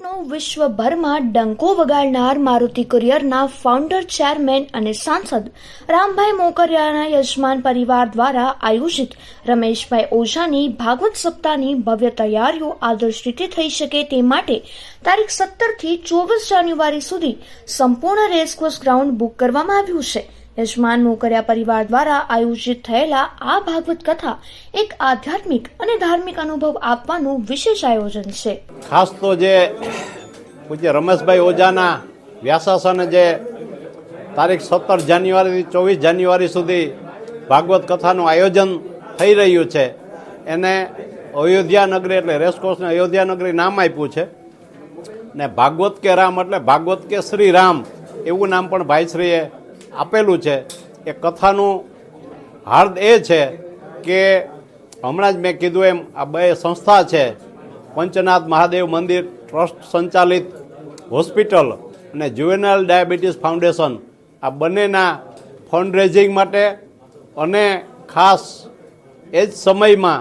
રાજકોટનો વિશ્વભરમાં ડંકો વગાડનાર મારુતિ કુરિયરના ફાઉન્ડર ચેરમેન અને સાંસદ રામભાઈ મોકરિયાના યજમાન પરિવાર દ્વારા આયોજિત રમેશભાઈ ઓઝાની ભાગવત સપ્તાહની ભવ્ય તૈયારીઓ આદર્શ રીતે થઈ શકે તે માટે તારીખ સત્તરથી ચોવીસ જાન્યુઆરી સુધી સંપૂર્ણ રેસકોર્સ ગ્રાઉન્ડ બુક કરવામાં આવ્યું છે. યજમાન મોકરિયા પરિવાર દ્વારા આયોજિત થયેલા આ ભાગવત કથા એક આધ્યાત્મિક અને ધાર્મિક અનુભવ આપવાનું વિશેષ આયોજન છે. ખાસ તો જે પૂજ્ય રમેશભાઈ ઓઝાના વ્યાસાસને જે તારીખ સત્તર જાન્યુઆરીથી ચોવીસ જાન્યુઆરી સુધી ભાગવત કથાનું આયોજન થઈ રહ્યું છે. એને અયોધ્યા નગરી એટલે રેસકોર્સને અયોધ્યા નગરી નામ આપ્યું છે. ને ભાગવત કે રામ એટલે ભાગવત કે શ્રી રામ એવું નામ પણ ભાઈશ્રીએ આપેલું છે એ કથાનું હાર્દ એ છે કે હમણાં જ મેં કીધું એમ, આ બે સંસ્થા છે, પંચનાથ મહાદેવ મંદિર, ટ્રસ્ટ સંચાલિત હોસ્પિટલ અને જુવેનલ ડાયાબિટીસ ફાઉન્ડેશન. આ બંનેના ફંડરેઝિંગ માટે અને ખાસ એ જ સમયમાં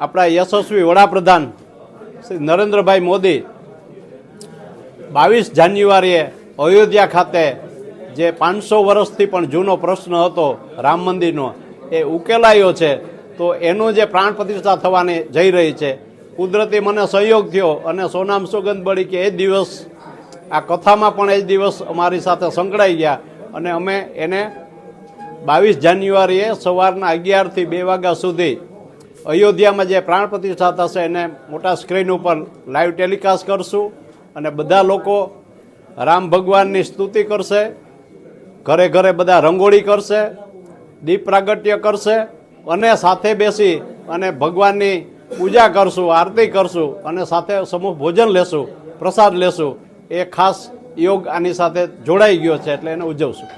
આપણા યશસ્વી વડાપ્રધાન શ્રી નરેન્દ્રભાઈ મોદી બાવીસ જાન્યુઆરીએ અયોધ્યા ખાતે જે પાંચસો વર્ષથી પણ જૂનો પ્રશ્ન હતો રામ મંદિરનો, એ ઉકેલાયો છે. તો એનું જે પ્રાણ પ્રતિષ્ઠા થવાની જઈ રહી છે. કુદરતી મને સહયોગ થયો અને સોનામ સુગંધ બળી કે એ દિવસ, આ કથામાં પણ એ દિવસ અમારી સાથે સંકળાઈ ગયા. અને અમે એને બાવીસ જાન્યુઆરીએ સવારના અગિયારથી બે વાગ્યા સુધી અયોધ્યામાં જે પ્રાણ પ્રતિષ્ઠા થશે એને મોટા સ્ક્રીન ઉપર લાઈવ ટેલિકાસ્ટ કરશું. અને બધા લોકો રામ ભગવાનની સ્તુતિ કરશે. ઘરે ઘરે બધા રંગોળી કરશે, દીપ પ્રાગટ્ય કરશે અને સાથે બેસી અને ભગવાનની પૂજા કરશું, આરતી કરશું અને સાથે સમૂહ ભોજન લેશું, પ્રસાદ લેશું. એ ખાસ યોગ આની સાથે જોડાઈ ગયો છે એટલે એને ઉજવશું.